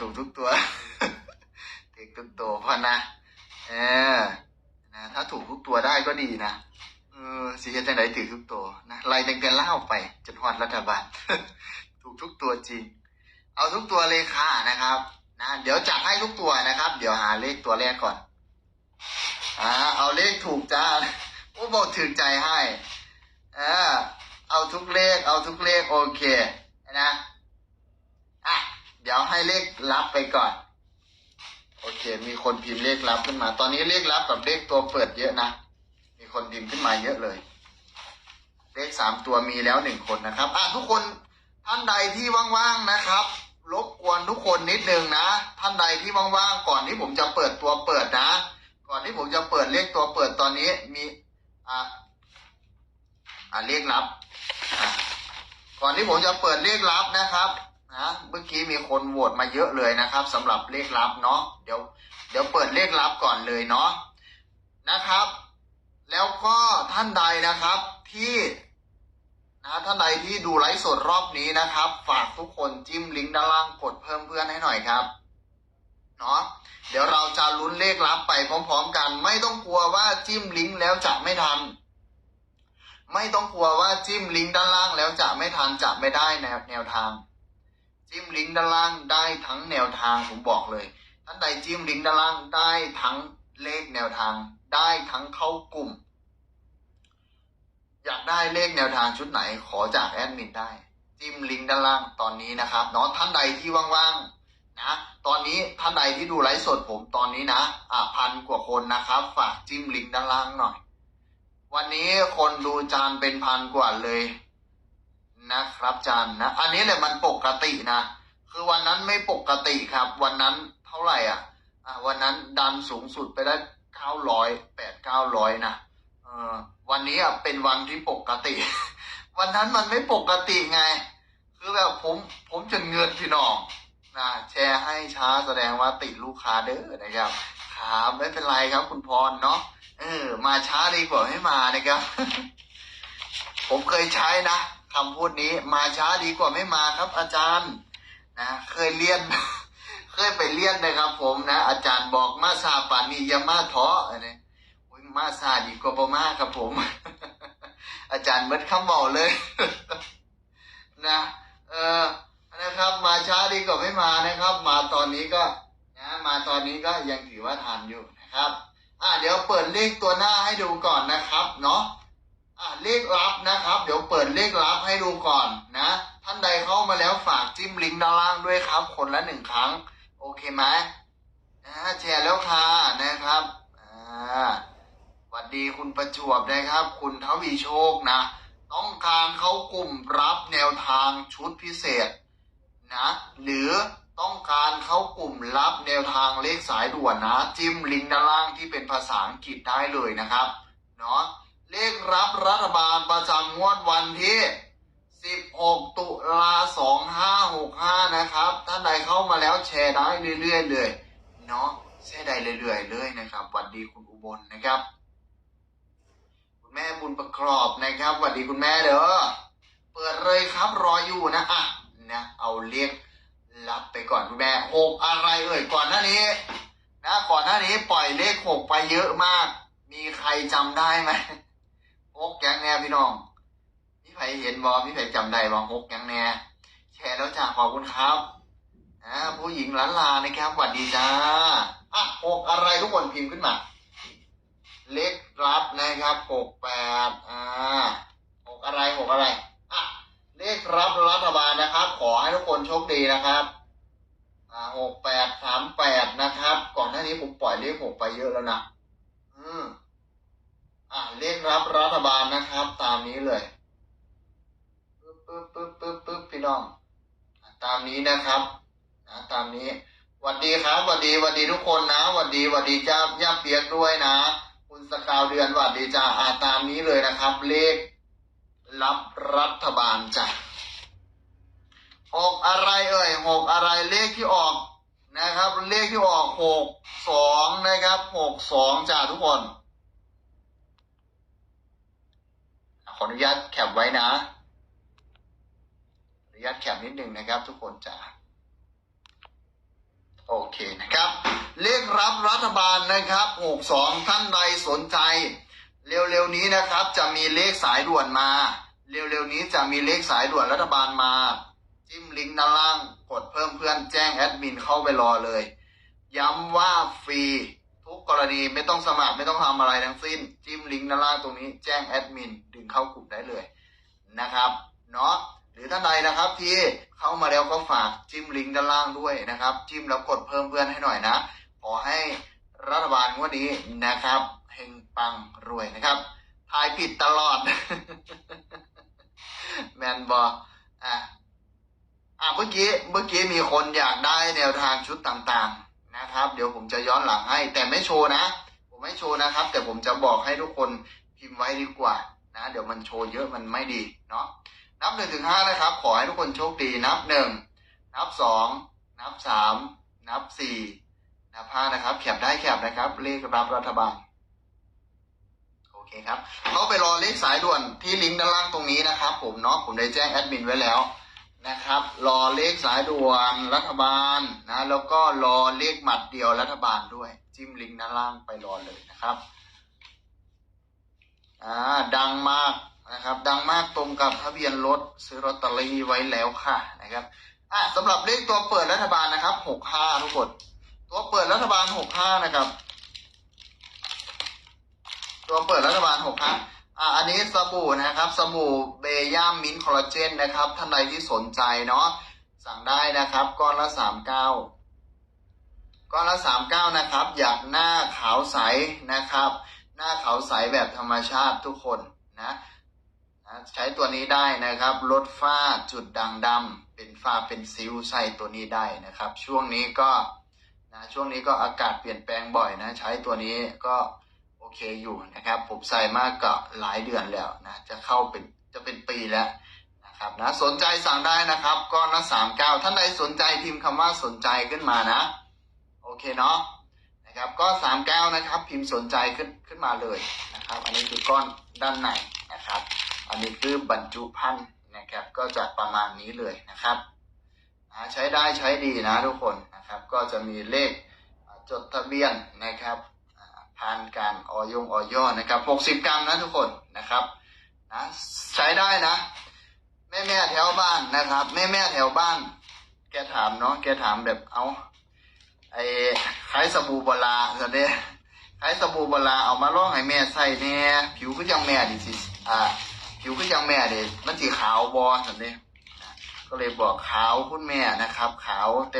ถูกทุกตัว ถูกทุกตัวพอนะ เออนะถ้าถูกทุกตัวได้ก็ดีนะเออสีเฮ็ดจังไดถือทุกตัวนะไล่ตั้งแต่เล่าไปจนฮอดรัฐบาล ถูกทุกตัวจริง เอาทุกตัวเลยค่ะนะครับ นะเดี๋ยวจัดให้ทุกตัวนะครับ เดี๋ยวหาเลขตัวแรกก่อนอ่าเอาเลขถูกจ้าโอ้บอกถึงใจให้ เออเอาทุกเลข เอาทุกเลขโอเคนะ อะ เดี๋ยวให้เลับไปก่อน โอเค มีคนพิมพ์เลขลับขึ้นมา ตอนนี้เลขลับกับเลขตัวเปิดเยอะนะ มีคนพิมพ์ขึ้นมาเยอะเลย เลขสามตัวมีแล้วหนึ่งคนนะครับ อะทุกคนท่านใดที่ว่างๆนะครับ รบกวนทุกคนนิดนึงนะ ท่านใดที่ว่างๆก่อนที่ผมจะเปิดตัวเปิดนะ ก่อนที่ผมจะเปิดเลขตัวเปิดตอนนี้มีอะอะเลขลับ ก่อนที่ผมจะเปิดเลขลับนะครับ นะเมื่อกี้มีคนโหวตมาเยอะเลยนะครับสำหรับเลขลับเนาะเดี๋ยวเดี๋ยวเปิดเลขลับก่อนเลยเนาะนะครับ แล้วก็ท่านใดนะครับที่นะท่านใดที่ดูไลฟ์สดรอบนี้นะครับ ฝากทุกคนจิ้มลิงก์ด้านล่างกดเพิ่มเพื่อนให้หน่อยครับเนาะเดี๋ยวเราจะลุ้นเลขลับไปพร้อม ๆ กัน ไม่ต้องกลัวว่าจิ้มลิงก์แล้วจะไม่ทัน ไม่ต้องกลัวว่าจิ้มลิงก์ด้านล่างแล้วจะไม่ทันจะไม่ได้แนวแนวทาง จิ้มลิงก์ด้านล่างได้ทั้งแนวทางผมบอกเลย ท่านใดจิ้มลิงก์ด้านล่างได้ทั้งเลขแนวทาง ได้ทั้งเข้ากลุ่ม อยากได้เลขแนวทางชุดไหนขอจากแอดมินได้ จิ้มลิงก์ด้านล่างตอนนี้นะครับเนาะท่านใดที่ว่างๆนะตอนนี้ท่านใดที่ดูไลฟ์สดผมตอนนี้นะอะพันกว่าคนนะครับ ฝากจิ้มลิงก์ด้านล่างหน่อย วันนี้คนดูจานเป็นพันกว่าเลย ครับจานนะ อันนี้แหละมันปกตินะ คือวันนั้นไม่ปกติครับ วันนั้นเท่าไหร่อะอะวันนั้นดันสูงสุดไปได้เก้าร้อยแปดเก้าร้อยนะเออวันนี้อะเป็นวันที่ปกติ วันนั้นมันไม่ปกติไง คือแบบผมผมจนเงินพี่น้องนะแชร์ให้ช้าแสดงว่าติดลูกค้าเด้อนะครับครับไม่เป็นไรครับคุณพรเนาะเออ มาช้าดีกว่าไม่มานะครับ ผมเคยใช้นะ คำพูดนี้มาช้าดีกว่าไม่มาครับ อาจารย์นะเคยเรียน เคยไปเรียนนะครับผมนะ อาจารย์บอกมาซาปานียามาท้ออันนี้โอ้ยมาซาดีกว่าบ่มาครับผม อาจารย์เมดคำบอกเลย นะเออนะครับ มาช้าดีกว่าไม่มานะครับ มาตอนนี้ก็นะมาตอนนี้ก็ยังถือว่าทันอยู่นะครับ อะเดี๋ยวเปิดเลขตัวหน้าให้ดูก่อนนะครับ เนาะ เลขลับนะครับ เดี๋ยวเปิดเลขลับให้ดูก่อนนะ ท่านใดเข้ามาแล้วฝากจิ้มลิงก์ด้านล่างด้วยครับ คนละหนึ่งครั้ง โอเคไหมนะแชร์แล้วค่ะนะครับอ่าสวัสดีคุณประจวบนะครับ คุณทวีโชคนะ ต้องการเข้ากลุ่มรับแนวทางชุดพิเศษนะหรือต้องการเข้ากลุ่มรับแนวทางเลขสายด่วนนะ จิ้มลิงก์ด้านล่างที่เป็นภาษาอังกฤษได้เลยนะครับเนาะ เลขรับรัฐบาลประจำงวดวันที่ 16 ตุลา 2565 นะครับ ท่านใดเข้ามาแล้วแชร์ได้เรื่อยๆเลยเนาะแชร์ได้เรื่อยๆเลยนะครับสวัสดีคุณอุบลนะครับ คุณแม่บุญประกอบนะครับสวัสดีคุณแม่เด้อเปิดเลยครับรออยู่นะอะนะเอาเลขรับไปก่อนคุณแม่หกอะไรเอ่ยก่อนหน้านี้ นะก่อนหน้านี้ปล่อยเลขหกไปเยอะมาก มีใครจำได้ไหม กยังแน่พี่น้องพี่ไผ่เห็นบอพี่ไผ่จำได้บอหกยังแน่แชร์แล้วจ้าขอบคุณครับอ่าผู้หญิงล้านลานะครับสวัสดีจ้าอะหกอะไรทุกคนพิมพ์ขึ้นมา เลขรับนะครับหกแปดอ่าหกอะไรหกอะไรอะเลขรับรัฐบาลนะครับ ขอให้ทุกคนโชคดีนะครับอ่าหกแปดสามแปดนะครับ ก่อนหน้านี้ผมปล่อยเลขหกไปเยอะแล้วนะอืม อ่าเลขรับรัฐบาลนะครับ ตามนี้เลยปึ๊บปึ๊บปึ๊บปึ๊บปึ๊บพี่น้องตามนี้นะครับนะตามนี้หวัดดีครับหวัดดีหวัดดีทุกคนนะหวัดดีหวัดดีจ้าย่าเปียกด้วยนะ คุณสกาวเดือนหวัดดีจ้าอ่าตามนี้เลยนะครับ เลขรับรัฐบาลจ้ะหกอะไรเอ่ยหกอะไรเลขที่ออกนะครับ เลขที่ออกหกสองนะครับหกสองจ้าทุกคน ข ออนุญาตแคปไว้นะอนุญาตแคปนิดหนึ่งนะครับ ทุกคนจ้าโอเคนะครับเลขรับรัฐบาลนะครับ62ท่านใดสนใจ เร็วๆนี้นะครับ จะมีเลขสายด่วนมา เร็วๆนี้จะมีเลขสายด่วนรัฐบาลมา จิ้มลิงก์ด้านล่างกดเพิ่มเพื่อนแจ้งแอดมินเข้าไปรอเลย ย้ำว่าฟรี กรณีไม่ต้องสมัครไม่ต้องทำอะไรทั้งสิ้น จิ้มลิงก์ด้านล่างตรงนี้แจ้งแอดมินดึงเข้ากลุ่มได้เลยนะครับเนาะหรือท่านใดนะครับที่เข้ามาแล้วก็ฝากจิ้มลิงก์ด้านล่างด้วยนะครับ จิ้มแล้วกดเพิ่มเพื่อนให้หน่อยนะ ขอให้รัฐบาลงวดนี้นะครับเฮงปังรวยนะครับทายผิดตลอด แมนบออะอะเมื่อกี้เมื่อกี้มีคนอยากได้แนวทางชุดต่างๆ นะครับ เดี๋ยวผมจะย้อนหลังให้ แต่ไม่โชว์นะ ผมไม่โชว์นะครับ แต่ผมจะบอกให้ทุกคนพิมพ์ไว้ดีกว่านะเดี๋ยวมันโชว์เยอะมันไม่ดีเนาะนับหนึ่งถึงห้านะครับ ขอให้ทุกคนโชคดีนับหนึ่งนับสองนับสามนับสี่นับห้านะครับแคปได้แคปนะครับ เลขรับรัฐบาลโอเคครับเขาไปรอเลขสายด่วนที่ลิงก์ด้านล่างตรงนี้นะครับ ผมเนาะผมได้แจ้งแอดมินไว้แล้ว นะครับรอเลขสายด่วนรัฐบาลนะแล้วก็รอเลขหมัดเดียวรัฐบาลด้วย จิ้มลิงก์ด้านล่างไปรอเลยนะครับอ่าดังมากนะครับ ดังมากตรงกับทะเบียนรถซื้อลอตเตอรี่ไว้แล้วค่ะนะครับอะสำหรับเลขตัวเปิดรัฐบาลนะครับหกห้าทุกคนตัวเปิดรัฐบาลหกห้านะครับ ตัวเปิดรัฐบาลหกห้า อะอันนี้สบู่นะครับ สบู่เบย่ามิ้นคอลลาเจนนะครับ ท่านใดที่สนใจเนาะสั่งได้นะครับ ก้อนละสามเก้าก้อนละสามเก้านะครับ อยากหน้าขาวใสนะครับ หน้าขาวใสแบบธรรมชาติทุกคนนะใช้ตัวนี้ได้นะครับ ลดฝ้าจุดด่างดำเป็นฝ้าเป็นซิวใส่ตัวนี้ได้นะครับ ช่วงนี้ก็นะช่วงนี้ก็อากาศเปลี่ยนแปลงบ่อยนะ ใช้ตัวนี้ก็ เคอยู่นะครับ ผมใส่มากก็หลายเดือนแล้วนะ จะเข้าเป็นจะเป็นปีแล้วนะครับนะสนใจสั่งได้นะครับก้อนละสามเก้าท่านใดสนใจพิมพ์คำว่าสนใจขึ้นมานะ โอเคเนาะนะครับก็สามแก้วนะครับ พิมพ์สนใจขึ้นขึ้นมาเลยนะครับ อันนี้คือก้อนด้านในนะครับ อันนี้คือบรรจุภัณฑ์นะครับ ก็จะประมาณนี้เลยนะครับใช้ได้ใช้ดีนะทุกคนนะครับ ก็จะมีเลขจดทะเบียนนะครับ อ่านการออยงออยอนะครับหกสิบกรัมนะทุกคนนะครับนะใช้ได้นะ แม่แม่แถวบ้านนะครับ แม่แม่แถวบ้าน แกถามเนาะแกถามแบบเอาไอ้ขายสบู่โบราณซะเด้ขายสบู่โบราณเอามาลองให้แม่ใส่แหน่ผิวก็ยังแม่ดิสิอ่าผิวก็ยังแม่เด้มันสีขาวบอสันเด้ก็เลยบอกขาวคุณแม่นะครับ ขาวแต่